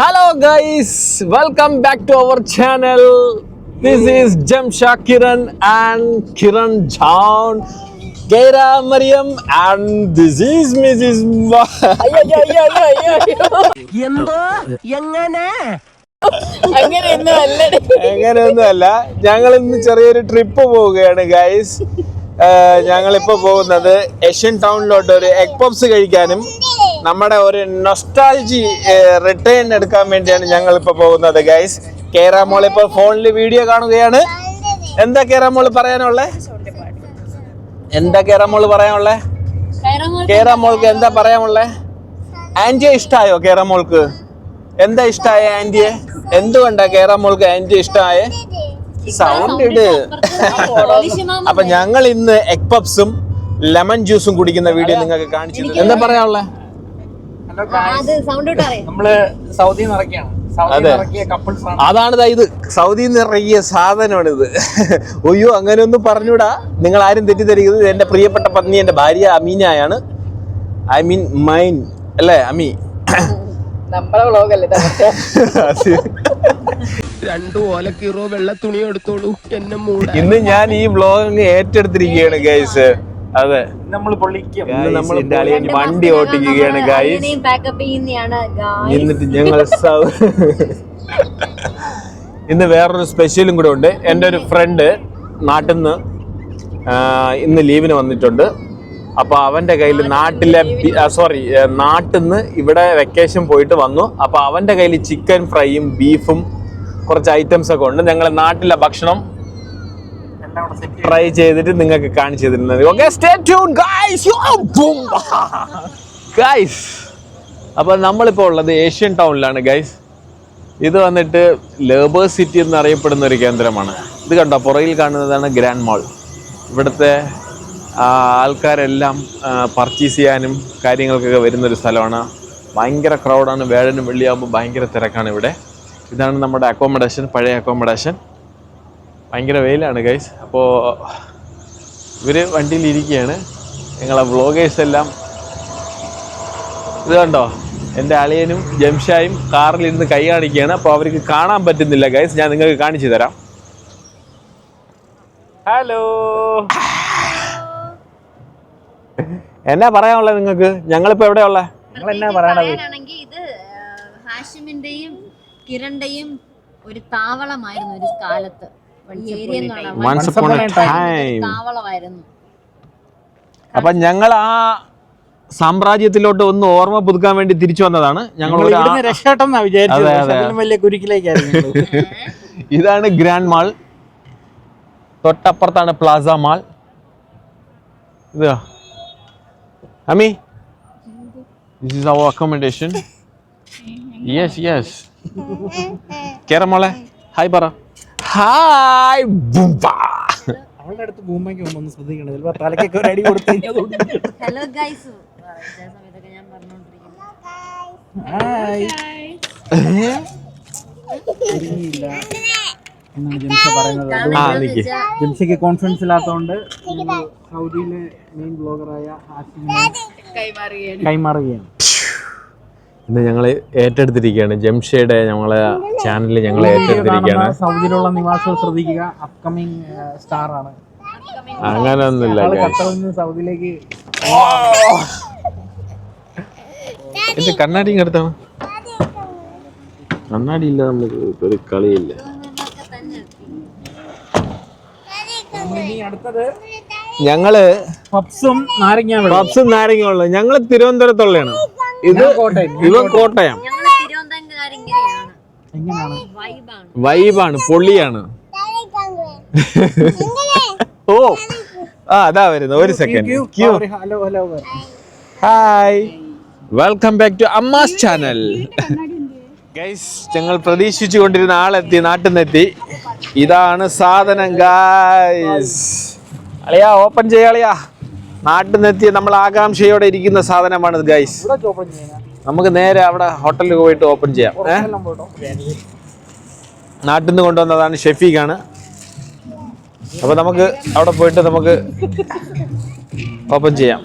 Hello guys, welcome back to our channel This is Jamsha Kiran and Kiran John. Keira Mariam and this is Mrs. Ma- എന്തോ? എങ്ങനെ? അങ്ങനെയൊന്നും അങ്ങനെയൊന്നുമല്ല. ഞങ്ങൾ ഇന്ന് ചെറിയൊരു ട്രിപ്പ് പോവുകയാണ് ഗൈസ് ഞങ്ങളിപ്പോ പോകുന്നത് ഏഷ്യൻ ടൗണിലോട്ട് ഒരു എഗ് പോപ്സ് കഴിക്കാനും നമ്മുടെ ഒരു നൊസ്റ്റാൾജി റിട്ടേൺ എടുക്കാൻ വേണ്ടിയാണ് ഞങ്ങൾ ഇപ്പൊ പോകുന്നത് ഗൈസ് കേരള മോൾ ഇപ്പൊ ഫോണിൽ വീഡിയോ കാണുകയാണ്. എന്താ കേരള മോൾ പറയാനുള്ളേ? എന്താ കേരള മോൾ പറയാനുള്ളേ? കേരള മോൾക്ക് എന്താ പറയാനുള്ളേ? ആന്റിയെ ഇഷ്ടായോ കേരള മോൾക്ക് എന്താ ഇഷ്ടായ ആന്റിയെ എന്തുകൊണ്ടാ കേരള മോൾക്ക് ആന്റിയെ ഇഷ്ടായേ സൗണ്ട് ഇട്. അപ്പൊ ഞങ്ങൾ ഇന്ന് എഗ് പപ്സും ലെമൺ ജ്യൂസും കുടിക്കുന്ന വീഡിയോ നിങ്ങൾക്ക് കാണിച്ചു. എന്താ പറയാനുള്ളേ? അത് സൗണ്ട് നമ്മൾ സൗദി സൗദി അതെ. അതാണ് ദാ ഇത്. സൗദിയിൽ നിന്ന് ഇറങ്ങിയ സാധനമാണ് ഇത് ഒയ്യോ അങ്ങനെ ഒന്നും പറഞ്ഞൂടാ. നിങ്ങൾ ആരും തെറ്റിദ്ധരിക്കുന്നത് എന്റെ പ്രിയപ്പെട്ട പത്നി എന്റെ ഭാര്യ അമീനയാണ്. ഐ മീൻ മൈൻ അല്ലേ അമി? രണ്ടു ഓലക്കീറോ വെള്ള തുണി എടുത്തോളൂ. എന്നെ മൂട ഇന്ന് ഞാൻ ഈ വ്ലോഗ് ഏറ്റെടുത്തിരിക്കുകയാണ് ഗൈസ് അതെ. നമ്മൾ പൊള്ളിക്കും നമ്മൾ എന്റെ അളിയൻ വണ്ടി ഓട്ടിക്കുകയാണ് guys. എന്നിട്ട് ഞങ്ങൾ ഇന്ന് വേറൊരു സ്പെഷ്യലും കൂടെ ഉണ്ട്. എന്റെ ഒരു ഫ്രണ്ട് നാട്ടിൽ നിന്ന് ഇന്ന് ലീവിന് വന്നിട്ടുണ്ട്. അപ്പൊ അവന്റെ കയ്യിൽ നാട്ടിലെ സോറി നാട്ടിൽ നിന്ന് ഇവിടെ വെക്കേഷൻ പോയിട്ട് വന്നു. അപ്പൊ അവന്റെ കയ്യിൽ ചിക്കൻ ഫ്രൈയും ബീഫും കുറച്ച് ഐറ്റംസ് ഒക്കെ ഉണ്ട്. ഞങ്ങൾ നാട്ടിലെ ഭക്ഷണം ട്രൈ ചെയ്തിട്ട് നിങ്ങൾക്ക് കാണിച്ചു തരുന്നത്. Okay stay tune guys guys അപ്പോൾ നമ്മളിപ്പോൾ ഉള്ളത് ഏഷ്യൻ ടൗണിലാണ് ഗൈസ് ഇത് വന്നിട്ട് ലേബേഴ്സ് സിറ്റി എന്ന് അറിയപ്പെടുന്ന ഒരു കേന്ദ്രമാണ്. ഇത് കണ്ടോ? പുറകിൽ കാണുന്നതാണ് ഗ്രാൻഡ് മാൾ ഇവിടുത്തെ ആൾക്കാരെല്ലാം പർച്ചേസ് ചെയ്യാനും കാര്യങ്ങൾക്കൊക്കെ വരുന്നൊരു സ്ഥലമാണ്. ഭയങ്കര ക്രൗഡാണ് വേഴനും വെള്ളിയാകുമ്പോൾ ഭയങ്കര തിരക്കാണ് ഇവിടെ. ഇതാണ് നമ്മുടെ അക്കോമഡേഷൻ പഴയ അക്കോമഡേഷൻ ഭയങ്കര വെയിലാണ് ഗൈസ് അപ്പോൾ ഇവർ വണ്ടിയിലിരിക്കുകയാണ്. ഞങ്ങളെ വ്ളോഗേഴ്സ് എല്ലാം ഇത് കണ്ടോ? എന്റെ അളിയനും ജംഷായും കാറിലിരുന്ന് കൈ കാണിക്കുകയാണ്. അപ്പോൾ അവർക്ക് കാണാൻ പറ്റുന്നില്ല ഗൈസ് ഞാൻ നിങ്ങൾക്ക് കാണിച്ചു തരാം. ഹലോ എന്നാ പറയാനുള്ളത് നിങ്ങൾക്ക്? ഞങ്ങളിപ്പോൾ ഉള്ള? നിങ്ങൾ എന്നാ പറയണത്? ഇത് ഹാഷിമിന്റെയും കിരണിന്റെയും ഒരു താവളമായിരുന്നു ഒരു കാലത്ത്. ഈ ഏരിയ എന്ന് Once upon a time. താവളമായിരുന്നു. അപ്പം ഞങ്ങൾ ആ സാമ്രാജ്യത്തിലോട്ട് ഒന്ന് ഓർമ്മ പുതുക്കാൻ വേണ്ടി തിരിച്ചു വന്നതാണ്. ഞങ്ങൾ ഒരു ആ- ഇവിടുന്ന് രക്ഷപ്പെട്ടെന്നാ വിചാരിച്ചത്. അതെ, പക്ഷെ അതെ. അതിലും വലിയ കുരുക്കിലേക്കായിരുന്നു ഇതാണ് ഗ്രാൻഡ് മാൾ. തൊട്ടപ്പുറത്താണ് പ്ലാസ മാൾ. ഇത് അമ്മി this is our accommodation yes yes കേറ മോളെ. ഹായ് പറ. ഹായ് അവളുടെ അടുത്ത് പോകുമ്പോൾ ഒന്ന് ശ്രദ്ധിക്കണം. ചിലപ്പോ തലക്കൊക്കെ ഒരു അടി കൊടുത്തു. ഹലോ ഗൈസ് സമയത്തൊക്കെ ഞാൻ പറഞ്ഞോണ്ടിരിക്കുന്നു. എന്നാണ് ജംഷ പറയുന്നത്. ആ നിക്ക് ജംഷയ്ക്ക് കോൺഫിഡൻസ് ഇല്ലാത്തതുകൊണ്ട് സൗദിയിലെ മെയിൻ ബ്ലോഗറായ ഹാഷിമിനെ കൈമാറുകയാണ്. ഇന്ന് ഞങ്ങൾ ഏറ്റെടുത്തിരിക്കുകയാണ്. ജംഷയുടെ ഞങ്ങളെ ചാനലിൽ ഞങ്ങൾ ഏറ്റെടുത്തിരിക്കുകയാണ്. സൗദിയിലുള്ള നിവാസികൾ ശ്രദ്ധിക്കുക. അപ്കമിങ് സ്റ്റാർ ആണ്. അങ്ങനൊന്നുമില്ല. സൗദിയിലേക്ക് എന്റെ കണ്ണാടി എടുത്താണ് കണ്ണാടി ഇല്ല നമുക്ക് ഒരു കളിയില്ല. അടുത്തത് ഞങ്ങൾ പപ്സും നാരങ്ങ പപ്സും പപ്സും ഉള്ളത്. ഞങ്ങൾ തിരുവനന്തപുരത്തുള്ളതാണ്. ഇത് കോട്ടയം. ഇവൻ കോട്ടയം. വൈബാണ്. പൊള്ളിയാണ്. ഓ ആ അതാ വരുന്നത്. ഒരു second Q hello hello hi welcome back to Amma's channel guys ഞങ്ങൾ പ്രതീക്ഷിച്ചു കൊണ്ടിരുന്ന ആളെത്തി നാട്ടിൽ നിന്നെത്തി ഇതാണ് സാധനം ഗൈസ് അളിയാ ഓപ്പൺ ചെയ്യാളിയാ നാട്ടിൽ നിന്നെത്തിയ നമ്മൾ ആകാംക്ഷയോടെ ഇരിക്കുന്ന സാധനമാണ് ഗൈസ് നമുക്ക് നേരെ അവിടെ ഹോട്ടലിൽ പോയിട്ട് ഓപ്പൺ ചെയ്യാം. നാട്ടിൽ നിന്ന് കൊണ്ടുവന്നതാണ് ഷെഫീഖാണ്. അപ്പൊ നമുക്ക് അവിടെ പോയിട്ട് നമുക്ക് ഓപ്പൺ ചെയ്യാം.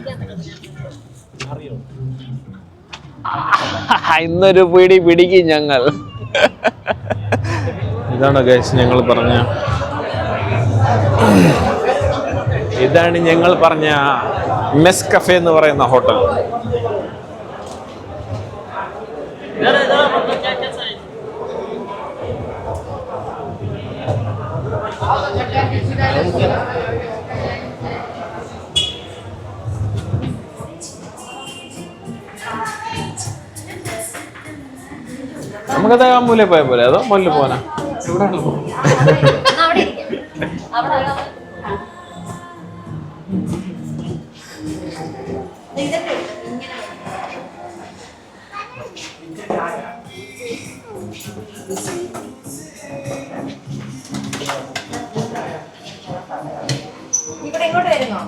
ഇന്നൊരു പിടി പിടിക്കും ഞങ്ങൾ. ഇതാണ് ഗൈസ് ഞങ്ങൾ പറഞ്ഞ ഇതാണ് ഞങ്ങൾ പറഞ്ഞ മെസ് കഫേ എന്ന് പറയുന്ന ഹോട്ടൽ നമുക്കത് മൂലയിൽ പോയ പോലെ അതോ മുല്ല പോകാനാ എന്നാ ഇവിടെ ഇങ്ങോട്ട് വരുന്നോ.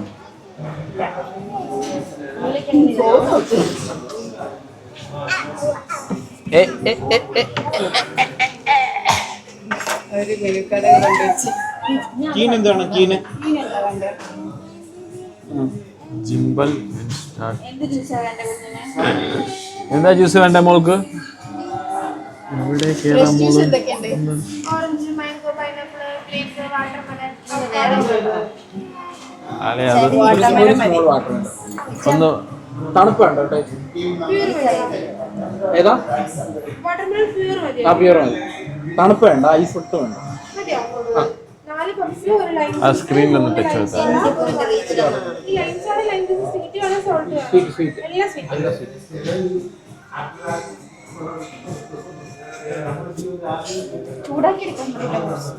കീൻ എന്താണ്? കീന് ജിംബൽ എന്താ ജ്യൂസ് വേണ്ട മോൾക്ക്? അല്ലെ അത് ഒന്ന് തണുപ്പ് വേണ്ട കേട്ടോ ഏതാ? വാട്ടർമെലൺ പ്യൂർ മതി. ആ പ്യൂർ മതി. തണുപ്പ് വേണ്ട ഐസ് ഒട്ടും വേണ്ട. മതിയോ? നാല് പപ്സ് ഒരു ലൈൻ ആ സ്ക്രീനിലൊന്ന് ടച്ച് ചെയ്താൽ സ്വീറ്റ് സ്വീറ്റ്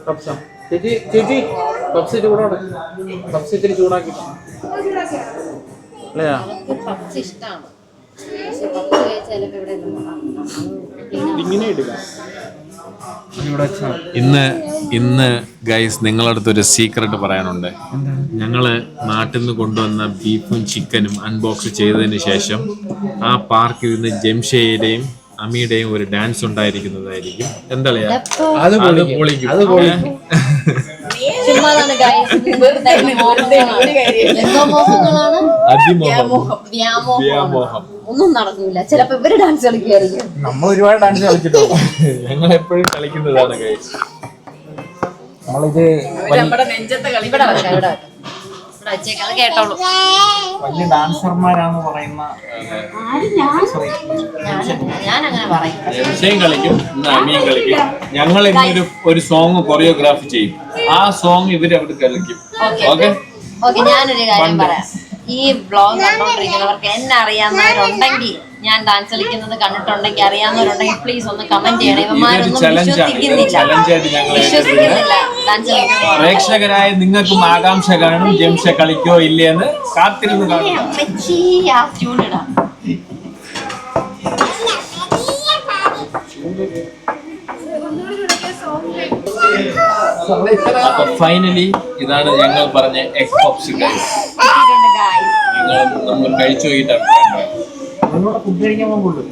പപ്സ ചേച്ചി ചേച്ചി പപ്സ് ചൂടോടെ പപ്സ് ഇത്തിരി ചൂടാക്കി. അല്ലയാ ഇങ്ങനെ എടുക്കാം ഇന്ന് ഇന്ന് ഗൈസ് നിങ്ങളടുത്ത് ഒരു സീക്രട്ട് പറയാനുണ്ട് ഞങ്ങൾ നാട്ടിൽ നിന്ന് കൊണ്ടുവന്ന ബീഫും ചിക്കനും അൺബോക്സ് ചെയ്തതിന് ശേഷം ആ പാർക്കിൽ നിന്ന് ജംഷയുടെയും അമിയുടെയും ഒരു ഡാൻസ് ഉണ്ടായിരിക്കുന്നതായിരിക്കും. വ്യാമോഹം വ്യാമോഹം. ഒന്നും നടക്കൂല. ചിലപ്പോ ഇവർ ഡാൻസ് കളിക്കുകയായിരിക്കും നമ്മൾ ഒരുപാട് ഡാൻസ് കളിച്ചിട്ടോ? ഞങ്ങൾ എപ്പോഴും കളിക്കുന്നതാണ് ഗൈസ് നമ്മളിത് നെഞ്ചത്തെ കളി ഇവിടെ വെച്ചേക്കാം അത് കേട്ടോളൂ. വലിയ ഡാൻസർമാരാന്ന് പറയുന്ന ഞാൻ അങ്ങനെ പറയും. കളിക്കും ഇന്ന് അമിയും കളിക്കും. ഞങ്ങൾ ഇന്നൊരു ഒരു സോങ് കൊറിയോഗ്രാഫി ചെയ്യും. ആ സോങ് ഇവർ അവിടെ കളിക്കും. ഓക്കെ. ഓക്കെ? ഞാനൊരു കാര്യം പറയാം. ഈ വ്ലോഗ് കണ്ടോണ്ടിരിക്കുന്നവർക്ക് എന്നെ അറിയാവുന്നവരുണ്ടെങ്കിൽ ഞാൻ ഡാൻസ് കളിക്കുന്നത് കണ്ടിട്ടുണ്ടെങ്കിൽ അറിയാവുന്നവരുണ്ടെങ്കിൽ പ്ലീസ് ഒന്ന് കമന്റ് ചെയ്യണം. ഇവന്മാരൊന്നും. വിശ്വസിക്കുന്നില്ല. വിശ്വസിക്കുന്നില്ല ഡാൻസ് പ്രേക്ഷകരായ നിങ്ങൾക്കും ആകാംക്ഷ കാണും. ജംഷ കളിക്കോ ഇല്ലേന്ന് കാത്തിരുന്ന് അമ്മച്ചി ആ ട്യൂൺ ഇടാം. അപ്പൊ ഫൈനലി ഇതാണ് ഞങ്ങൾ പറഞ്ഞ എക്സ് പപ്സ് ഗൈസ് കിട്ടിയിട്ടുണ്ട് guys. നിങ്ങൾ നമ്മൾ കഴിച്ചു നോക്കിയിട്ടാണ് നിങ്ങളോട് ഫുഡ് കഴിക്കാൻ പോകുള്ളൂ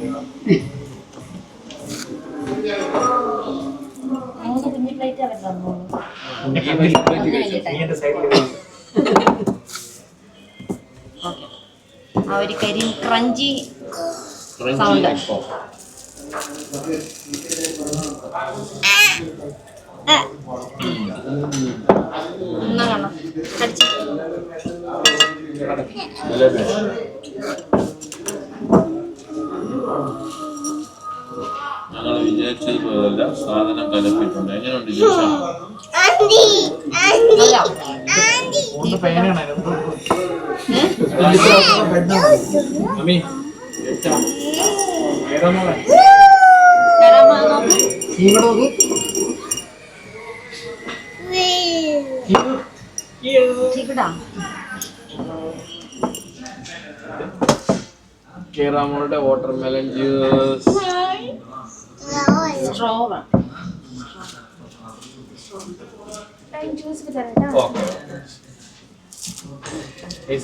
ആ ഒരു കരി ക്രഞ്ചി സൗണ്ട് ഞങ്ങൾ വിചാരിച്ചത് പോലല്ല സാധനം കലപ്പിട്ടുണ്ട് എങ്ങനെയുണ്ട് ഇവിടെ നല്ല കേറാമോളുടെ വാട്ടർമെലൻ ജ്യൂസ് സ്ട്രോ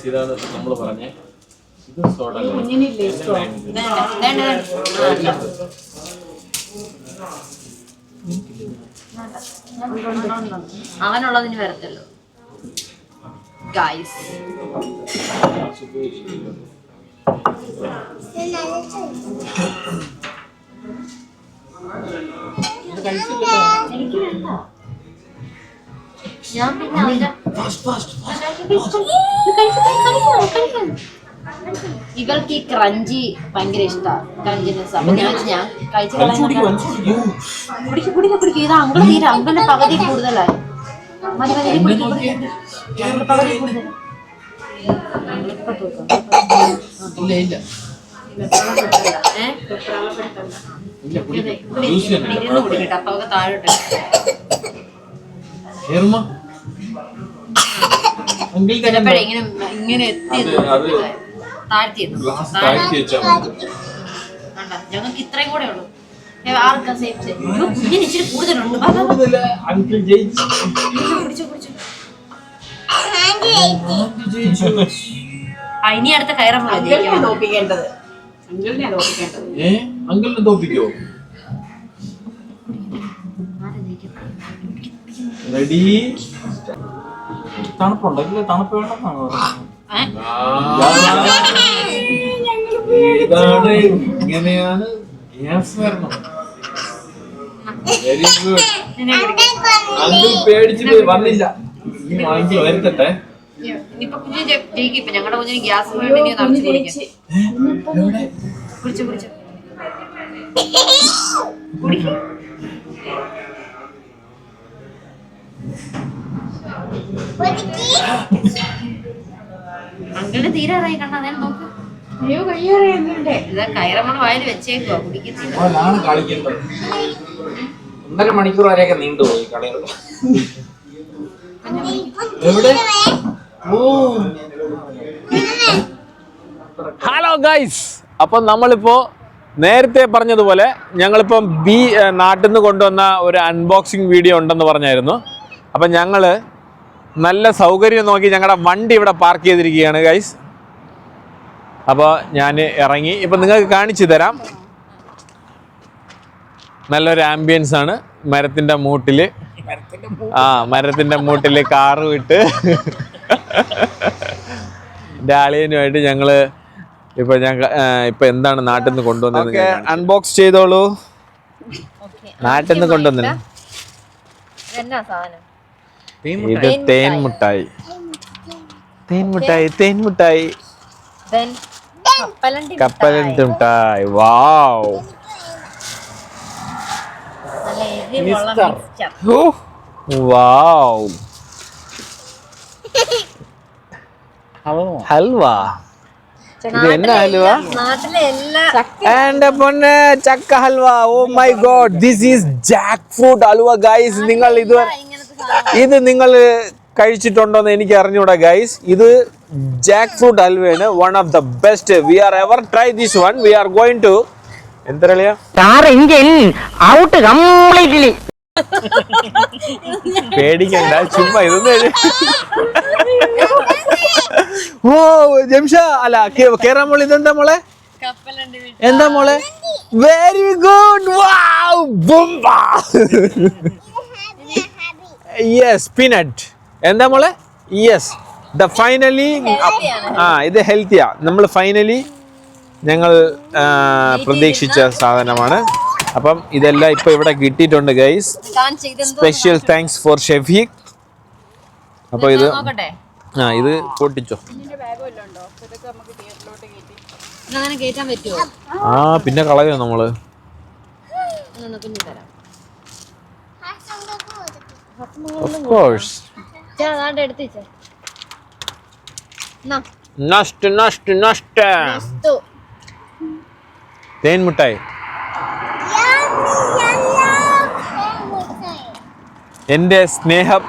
ഇതാണ് നമ്മൾ പറഞ്ഞേ. ഇത് സോഡ അവനുള്ളതിന് വരത്തല്ലോ ഗൈസ് ഞാൻ പിന്നെ ഇവൾക്ക് ഈ ക്രഞ്ചി ഭയങ്കര ഇഷ്ടമാണ് ക്രഞ്ചിനെസ് അപ്പൊ ഞാൻ ഞാൻ കഴിച്ചു പിടിക്ക് പിടിക്ക് പിടിക്ക് ഇത് അങ്കിൾ തീരെ അങ്കിളിന്റെ പകുതി കൂടുതലായി. മതി മതി പിടിക്ക് പിടിക്ക് അങ്കിൾ പകുതി തൂക്കാം. ഇല്ല ഇല്ല. ഇങ്ങനെ ഇങ്ങനെ എത്തി അത് താഴ്ത്തി. ഞങ്ങൾക്ക് ഇത്രയും കൂടെ ഉള്ളൂ. ആർക്കാ സേഫ് കുഞ്ഞിന് ഇച്ചിരി കൂടുതലുണ്ട്. വാ, വാ, ഇനി അടുത്ത കയറമ്പോ തോപ്പിക്കേണ്ടത് അങ്കിളിനെ തോപ്പിക്കേണ്ടത് ഏ? അങ്കിളിനെ തോപ്പിക്കോ റെഡി. തണുപ്പുണ്ടെങ്കിൽ തണുപ്പ് വേണ്ടെന്നാണ് ഇതാണ് ഇങ്ങനെയാണ് ഗ്യാസ് വരണം വെരി ഗുഡ് അങ്കിൾ പേടിച്ച് പോയി വന്നില്ല. ഇനി വാങ്ങിച്ച് വരുത്തട്ടെ. ജയിക്കും. ഇപ്പൊ ഞങ്ങളുടെ കുഞ്ഞിന് ഗ്യാസ് വേണ്ടി കുടിക്കാം കുടിച്ചു കുടിച്ചു. കുടിക്കും. അങ്കിളിന് തീരാറായി കണ്ട അതേ നോക്ക്. അയ്യോ ഇതാ കയറമ്മൾ വായിൽ വെച്ചേക്കുവാ. ഒന്നര മണിക്കൂർ വരെയൊക്കെ നീണ്ടുപോയി കളികൾ. എവിടെ? ഹലോ ഗൈസ് അപ്പം നമ്മളിപ്പോൾ നേരത്തെ പറഞ്ഞതുപോലെ ഞങ്ങളിപ്പം ബി നാട്ടിൽ നിന്ന് കൊണ്ടുവന്ന ഒരു അൺബോക്സിങ് വീഡിയോ ഉണ്ടെന്ന് പറഞ്ഞായിരുന്നു. അപ്പം ഞങ്ങൾ നല്ല സൗകര്യം നോക്കി ഞങ്ങളുടെ വണ്ടി ഇവിടെ പാർക്ക് ചെയ്തിരിക്കുകയാണ് ഗൈസ് അപ്പോൾ ഞാൻ ഇറങ്ങി. ഇപ്പം നിങ്ങൾക്ക് കാണിച്ചു തരാം. നല്ലൊരു ആംബിയൻസ് ആണ്. മരത്തിന്റെ മൂട്ടിൽ ആ മരത്തിന്റെ മൂട്ടിൽ കാറ് വിട്ട്. ഡാളിയനുമായിട്ട് ഞങ്ങൾ ഇപ്പൊ ഞങ്ങൾ ഇപ്പൊ എന്താണ് നാട്ടിൽ നിന്ന് കൊണ്ടുവന്നത് അൺബോക്സ് ചെയ്തോളൂ. നാട്ടിൽ നിന്ന് കൊണ്ടുവന്നത് ഇത്. തേൻ മുട്ടായി. തേൻ മുട്ടായി. തേൻ മുട്ടായി കപ്പലണ്ടി കപ്പലണ്ടി മുട്ടായി. വാവ്. വാവ്. ഹൽവ. ഇത് എന്നാ ഹൽവ? നാട്ടിലെ എല്ലാ എന്റെ പൊന്നെ ചക്ക halwa. Oh my god this is jackfruit halwa guys നിങ്ങൾ ഇത് ഇത് നിങ്ങൾ കഴിച്ചിട്ടുണ്ടോന്ന് എനിക്ക് അറിഞ്ഞൂടാ ഗൈസ് ഇത് jackfruit ഹൽവയാണ് one of the best we are ever try this one we are going to engine out completely പേടിക്കണ്ട ചുമ്മാ ഇതൊന്നും ഓ ജംഷ അല്ല കേറാൻ മോളെ ഇതെന്താ മോളെ? എന്താ മോളെ? വെരി ഗുഡ് യെസ് പീനട്ട് എന്താ മോളെ? യെസ് ദ ഫൈനലി ആ ഇത് ഹെൽത്തിയാ നമ്മൾ ഫൈനലി ഞങ്ങൾ പ്രതീക്ഷിച്ച സാധനമാണ്. അപ്പം ഇതെല്ലാം ഇപ്പൊ ഇവിടെ കിട്ടിയിട്ടുണ്ട് guys special thanks for Shafeeq അപ്പോൾ ഇത് ആ ഇത് പൊട്ടിച്ചോ. ആ പിന്നെ കളയോ നമ്മൾ. തേൻ മുട്ടായി എന്റെ സ്നേഹം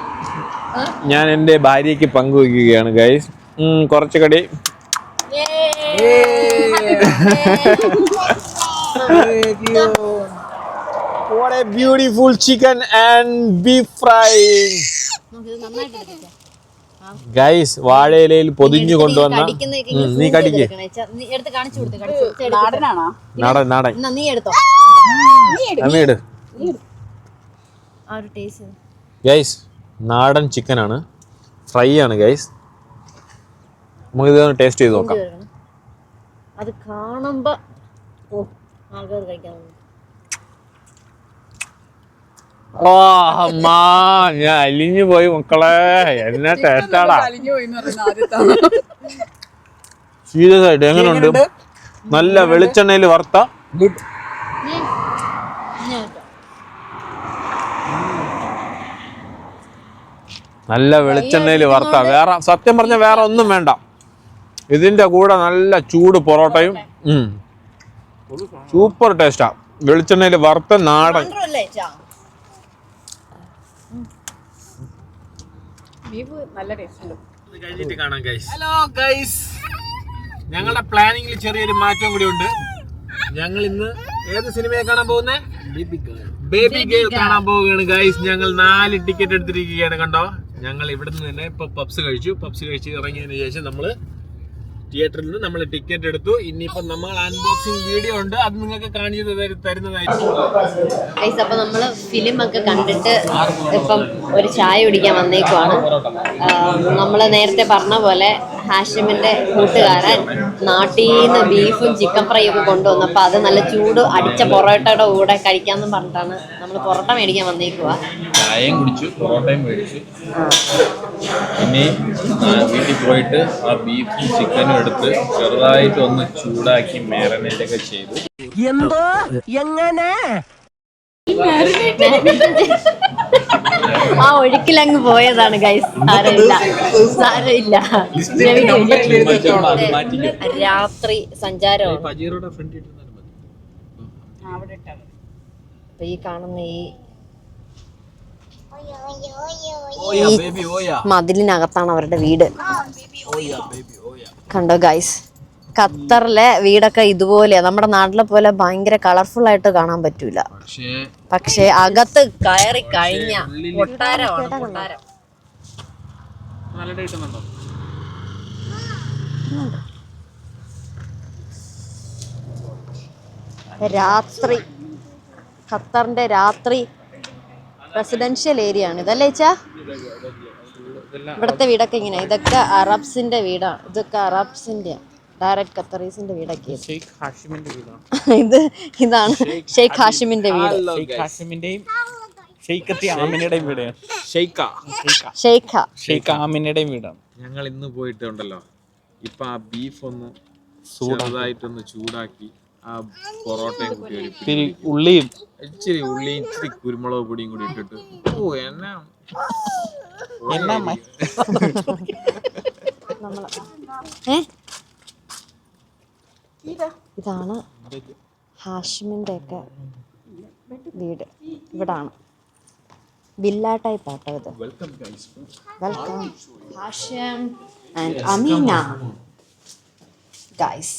ഞാൻ എന്റെ ഭാര്യയ്ക്ക് പങ്കുവയ്ക്കുകയാണ് ഗൈസ് കുറച്ച് കടി. Beautiful chicken and beef fry. Guys വാഴയിലയിൽ പൊതിഞ്ഞു കൊണ്ടുവന്ന നീ കടിക്ക്. നീ എടുത്ത് കാണിച്ചു കൊടുത്ത് കടിച്ച് നാടനാണോ? നാടൻ നാടൻ. എന്നാ നീ എടുത്തോ. അമ്മീട് ആ ഒരു ടേസ്റ്റ് ഗൈസ് നാടൻ ചിക്കൻ ആണ് ഫ്രൈ ആണ് ഗൈസ് നമുക്ക് ഇത് ടേസ്റ്റ് ചെയ്ത് നോക്കാം. അത് കാണുമ്പോ ഓ ആൾക്കാർ കഴിക്കാൻ ഓ അമ്മാ ഞാൻ അലിഞ്ഞു പോയി മക്കളെ. എന്നെ ടേസ്റ്റാടാ സീരിയസ് ആയിട്ട് എങ്ങനെയുണ്ട്? നല്ല വെളിച്ചെണ്ണയിൽ വറുത്ത ഗുഡ് നല്ല വെളിച്ചെണ്ണയിൽ വറുത്ത വേറെ സത്യം പറഞ്ഞ വേറെ ഒന്നും വേണ്ട. ഇതിന്റെ കൂടെ നല്ല ചൂട് പൊറോട്ടയും. സൂപ്പർ ടേസ്റ്റാ. വെളിച്ചെണ്ണയിൽ വറുത്ത നാടൻ. ഹലോ ഗൈസ് ഞങ്ങളുടെ പ്ലാനിങ്ങിൽ ചെറിയൊരു മാറ്റം കൂടി ഉണ്ട്. ഞങ്ങൾ ഇന്ന് ഏത് സിനിമയെ കാണാൻ പോകുന്നേ? Baby girl. കാണാൻ പോവുകയാണ് ഗൈസ് ഞങ്ങൾ നാല് ടിക്കറ്റ് എടുത്തിരിക്കുകയാണ് കണ്ടോ? ഞങ്ങൾ ഇവിടെ നിന്ന് തന്നെ ഇപ്പൊ പബ്സ് കഴിച്ചു. പബ്സ് കഴിച്ച് ഇറങ്ങിയതിന് ശേഷം നമ്മൾ തിയേറ്ററിൽ നിന്ന് നമ്മൾ ടിക്കറ്റ് എടുത്തു. ഇനിയിപ്പോ നമ്മൾ അൺബോക്സിംഗ് വീഡിയോ ഉണ്ട്. അത് നിങ്ങൾക്ക് കാണിച്ചു തരുന്നതായിരിക്കും. അപ്പൊ നമ്മൾ ഫിലിം ഒക്കെ കണ്ടിട്ട് ഇപ്പം ഒരു ചായ കുടിക്കാൻ വന്നേക്കുവാണ്. നമ്മൾ നേരത്തെ പറഞ്ഞ പോലെ ഹാഷിമിന്റെ കൂട്ടുകാരൻ നാട്ടിൽ നിന്ന് ബീഫും ചിക്കൻ ഫ്രൈ ഒക്കെ കൊണ്ടുവന്നപ്പോ അത് നല്ല ചൂട് അടിച്ച പൊറോട്ടയുടെ കൂടെ കഴിക്കാമെന്ന് പറഞ്ഞിട്ടാണ് നമ്മൾ പൊറോട്ട മേടിക്കാൻ വന്നേക്കുക ചായയും കുടിച്ചു പൊറോട്ടയും മേടിച്ചു. ഇനി ആ, വീട്ടിൽ പോയിട്ട് ആ ബീഫും ചിക്കനും എടുത്ത് ചെറുതായിട്ട് ഒന്ന് ചൂടാക്കി മാരിനേറ്റൊക്കെ ചെയ്തു. എന്തോ? എങ്ങനെ? ആ ഒഴുക്കിലങ്ങ് പോയതാണ് ഗൈസ് സാരമില്ല. സാരമില്ല. രാത്രി സഞ്ചാരമാണ് അപ്പൊ ഈ കാണുന്ന ഈ ഓയാ ബേബി ഓയാ മതിലിനകത്താണ് അവരുടെ വീട്. കണ്ടോ ഗൈസ് ഖത്തറിലെ വീടൊക്കെ ഇതുപോലെ നമ്മുടെ നാട്ടിലെ പോലെ ഭയങ്കര കളർഫുൾ ആയിട്ട് കാണാൻ പറ്റൂല. പക്ഷേ അകത്ത് കയറി കഴിഞ്ഞ കൊട്ടാരമാണ് കൊട്ടാരം രാത്രി. ഖത്തറിന്റെ രാത്രി റെസിഡൻഷ്യൽ ഏരിയ ആണ്. ഇതല്ലേ ചാ ഇവിടുത്തെ വീടൊക്കെ ഇങ്ങനെ ഇതൊക്കെ അറബ്സിന്റെ വീടാണ് ഇതൊക്കെ അറബ്സിന്റെ ഡയറക്റ്റ് ഖത്തറീസിന്റെ വീടൊക്കെ ഷെയ്ഖ് ഹാഷിമിന്റെ വീടാണ് ഇത് ഇതാണ് ഷെയ്ഖ് ഹാഷിമിന്റെ വീട്. ഷെയ്ഖ് ഹാഷിമിന്റെയും ഷെയ്ഖത്തി ആമിനയുടെയും വീടാണ് ഷെയ്ക്ക ഷെയ്ഖ. ഷെയ്ഖ്. ആമിനയുടെയും വീടാണ്. ഞങ്ങൾ ഇന്ന് പോയിട്ടുണ്ടല്ലോ. ഇപ്പൊ ആ ബീഫ് ഒന്ന് ചെറുതായിട്ടൊന്ന് ചൂടാക്കി ആ പൊറോട്ടയും കൂടി ഇത്തിരി ഉള്ളിയും. ഇച്ചിരി ഉള്ളിയും ഇച്ചിരി കുരുമുളക് പൊടിയും കൂടി ഇട്ടിട്ട്. ഓ എന്നാ? എന്നാ ഇതാണ് ഹാഷിമിന്റെ ഒക്കെ വീട്. ഇവിടാണ്. വില്ല ടൈപ്പ് ആട്ടോ ഇത്. Welcome Hashim and Ameena. Guys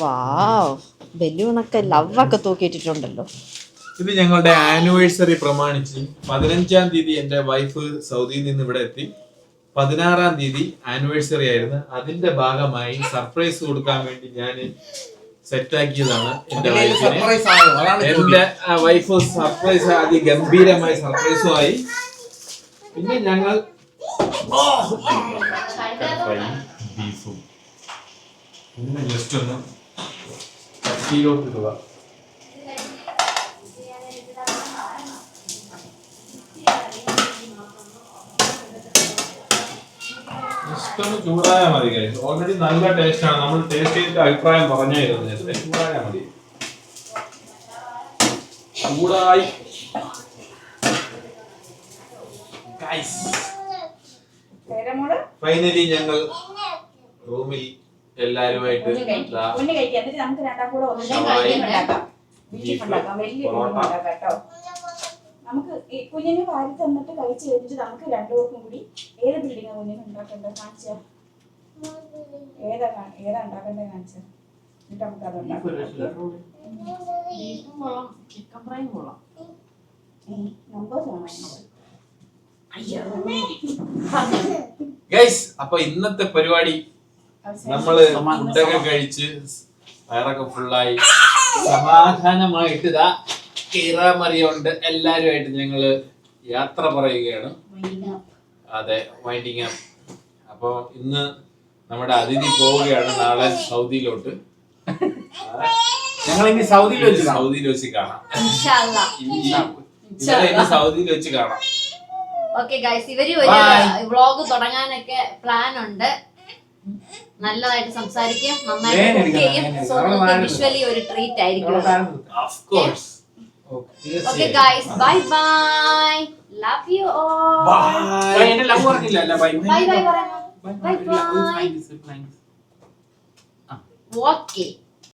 wow ബലൂണൊക്കെ ലവൊക്കെ തൂക്കിയിട്ടിട്ടുണ്ടല്ലോ. ഇത് ഞങ്ങളുടെ ആനിവേഴ്സറി പ്രമാണിച്ച് പതിനഞ്ചാം തീയതി എന്റെ വൈഫ് സൗദിയിൽ നിന്ന് ഇവിടെ എത്തി. പതിനാറാം തീയതി ആനിവേഴ്സറി ആയിരുന്നു. അതിന്റെ ഭാഗമായി സർപ്രൈസ് കൊടുക്കാൻ വേണ്ടി ഞാൻ സെറ്റാക്കിയതാണ് എന്റെ വൈഫിനെ എന്റെ വൈഫ് സർപ്രൈസ് അതിഗംഭീരമായ സർപ്രൈസുമായി പിന്നെ ഞങ്ങൾ ബീഫും ജസ്റ്റ് ഒന്ന് ചട്ടിയിലോട്ട് ഇടുക. ജസ്റ്റ് ചൂടായാൽ മതി കഴിച്ചു ഓൾറെഡി നല്ല ടേസ്റ്റ് ആണ്. നമ്മൾ ടേസ്റ്റ് ചെയ്തിട്ട് അഭിപ്രായം പറഞ്ഞായിരുന്നു നേരത്തെ ചൂടായാൽ മതി. ചൂടായി. ഫൈനലി ഞങ്ങൾ റൂമിൽ എല്ലാരുമായിട്ട് പൊറോട്ട. നമുക്ക് കുഞ്ഞിന് വാരി തന്നിട്ട് കഴിച്ച് കഴിഞ്ഞിട്ട് നമുക്ക് രണ്ടുപേർക്കും കൂടി ഏത് ബിൽഡിംഗ് കുഞ്ഞിന് ഉണ്ടാക്കേണ്ടത് കാണിച്ചാ ഏതാ ഏതാ ഉണ്ടാക്കേണ്ടത് കാണിച്ചാ എന്നിട്ട് നമുക്ക് അത് ഉണ്ടാക്കാം. അപ്പൊ ഇന്നത്തെ പരിപാടി നമ്മൾ ഫുഡൊക്കെ കഴിച്ച് വയറൊക്കെ ഫുള്ളായി സമാധാനമായിട്ട് ഇതാ കീറാമറിയുണ്ട്. എല്ലാരുമായിട്ട് ഞങ്ങൾ യാത്ര പറയുകയാണ്. അതെ വൈൻഡിങ് അപ്പ് ഇന്ന് നമ്മുടെ അതിഥി പോവുകയാണ് നാളെ സൗദിയിലോട്ട്. ഞങ്ങൾ ഇനി സൗദിയിൽ വെച്ച്. സൗദിയിൽ വെച്ച് കാണാം. ഇനി സൗദിയിൽ വെച്ച് കാണാം. ഓക്കെ ഗൈസ് ഇവർ ഒരു വ്ളോഗ് തുടങ്ങാനൊക്കെ പ്ലാൻ ഉണ്ട്. നല്ലതായിട്ട് സംസാരിക്കും നന്നായിട്ട് കുക്ക് ചെയ്യും. സോ. വിഷ്വലി ഒരു ട്രീറ്റ് ആയിരിക്കും. Of course okay guys bye bye love you all ആ, എന്റെ ലവ് പറഞ്ഞില്ല അല്ല ബൈ ബൈ ബൈ പറയാം bye bye bye bye okay